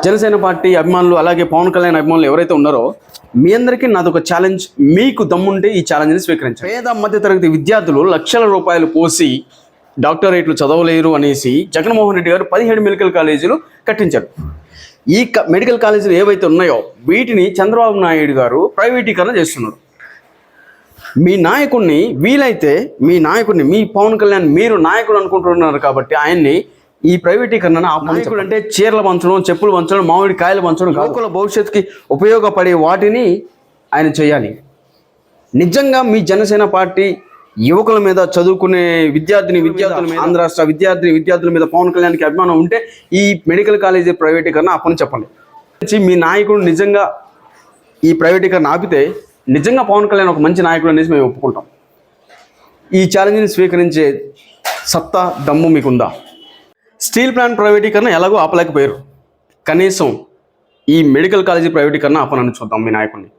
Janasena party అభిమానులు అలాగే పవన్ కళ్యాణ్ అభిమానులు ఎవరైతే ఉన్నారో మీ అందరికీ నాదొక ఛాలెంజ్ మీకు దమ్ముంటే ఈ ఛాలెంజ్ని స్వీకరించండి. పేద మధ్యతరగతి విద్యార్థులు లక్షల రూపాయలు పోసి డాక్టరేట్లు చదవలేరు అనేసి జగన్మోహన్ రెడ్డి గారు పదిహేడు మెడికల్ కాలేజీలు కట్టించారు. ఈ క- మెడికల్ కాలేజీలు ఏవైతే ఉన్నాయో వీటిని చంద్రబాబు నాయుడు గారు ప్రైవేటీకరణ చేస్తున్నారు. మీ నాయకుడిని వీలైతే మీ నాయకుడిని మీ పవన్ కళ్యాణ్ మీరు నాయకుడు అనుకుంటున్నారు కాబట్టి ఆయన్ని ఈ ప్రైవేటీకరణ నాయకుడు అంటే చీరలు పంచడం చెప్పులు పంచడం మామిడి కాయలు పంచడం యువకుల భవిష్యత్తుకి ఉపయోగపడే వాటిని ఆయన చేయాలి. నిజంగా మీ జనసేన పార్టీ యువకుల మీద చదువుకునే విద్యార్థిని విద్యార్థుల మీద. ఆంధ్ర రాష్ట్ర విద్యార్థిని విద్యార్థుల మీద పవన్ కళ్యాణ్కి అభిమానం ఉంటే ఈ మెడికల్ కాలేజీ ప్రైవేటీకరణ అప్పని చెప్పండి. మీ నాయకుడు నిజంగా ఈ ప్రైవేటీకరణ ఆపితే నిజంగా పవన్ కళ్యాణ్ ఒక మంచి నాయకుడు అనేసి మేము ఒప్పుకుంటాం. ఈ ఛాలెంజ్ని స్వీకరించే సత్తా దమ్ము మీకుందా? స్టీల్ ప్లాంట్ ప్రైవేటీకరణ ఎలాగో ఆపలేకపోయారు. కనీసం ఈ మెడికల్ కాలేజీ ప్రైవేటీకరణ ఆపనని చూద్దాం మీ నాయకుడిని.